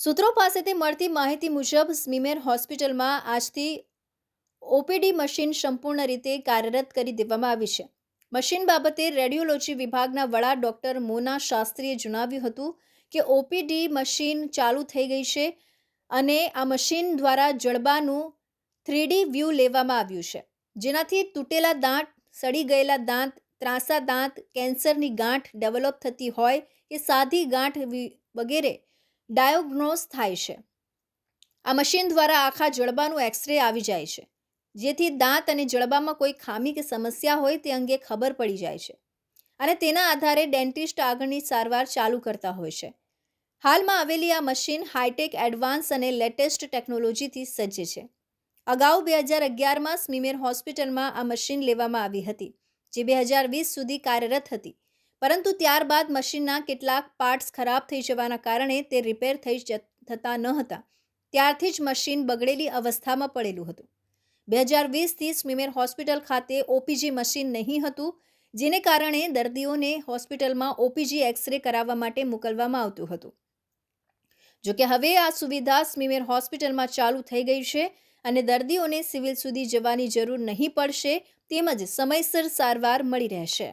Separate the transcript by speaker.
Speaker 1: સૂત્રો પાસેથી મળતી માહિતી મુજબ, સ્મીમેર હોસ્પિટલમાં આજથી ઓપીડી મશીન સંપૂર્ણ રીતે કાર્યરત કરી દેવામાં આવી છે. મશીન બાબતે રેડિયોલોજી વિભાગના વડા ડોક્ટર મોના શાસ્ત્રીએ જણાવ્યું હતું કે, ઓપીડી મશીન ચાલુ થઈ ગઈ છે અને આ મશીન દ્વારા જડબાનું થ્રીડી વ્યૂ લેવામાં આવ્યું છે. જેનાથી તૂટેલા દાંત, સડી ગયેલા દાંત, ત્રાંસા દાંત, કેન્સરની ગાંઠ ડેવલપ થતી હોય કે સાદી ગાંઠ વગેરે ડાયોગ્નોસ થાય છે. આ મશીન દ્વારા આખા જડબાનું એક્સરે આવી જાય છે. જેથી દાંત અને જડબામાં કોઈ ખામી કે સમસ્યા હોય તે અંગે ખબર પડી જાય છે. અને તેના આધારે ડેન્ટિસ્ટ આગળની સારવાર ચાલુ કરતા હોય છે. હાલમાં આવેલી આ મશીન હાઈટેક એડવાન્સ અને લેટેસ્ટ ટેકનોલોજીથી સજ્જ છે. અગાઉ બે હજાર અગિયારમાં સ્મીમેર હોસ્પિટલમાં આ મશીન લેવામાં આવી હતી, જે બે હજાર વીસ સુધી કાર્યરત હતી. પરંતુ ત્યારબાદ મશીનના કેટલાક પાર્ટ્સ ખરાબ થઈ જવાના કારણે તે રિપેર થઈ થતા ન હતા. ત્યારથી જ મશીન બગડેલી અવસ્થામાં પડેલું હતું. બે હજાર વીસથી સ્મીમેર હોસ્પિટલ ખાતે ઓપીજી મશીન નહીં હતું, જેને કારણે દર્દીઓને હોસ્પિટલમાં ઓપીજી એક્સરે કરાવવા માટે મોકલવામાં આવતું હતું. જોકે હવે આ સુવિધા સ્મીમેર હોસ્પિટલમાં ચાલુ થઈ ગઈ છે અને દર્દીઓને સિવિલ સુધી જવાની જરૂર નહીં પડશે, તેમજ સમયસર સારવાર મળી રહેશે.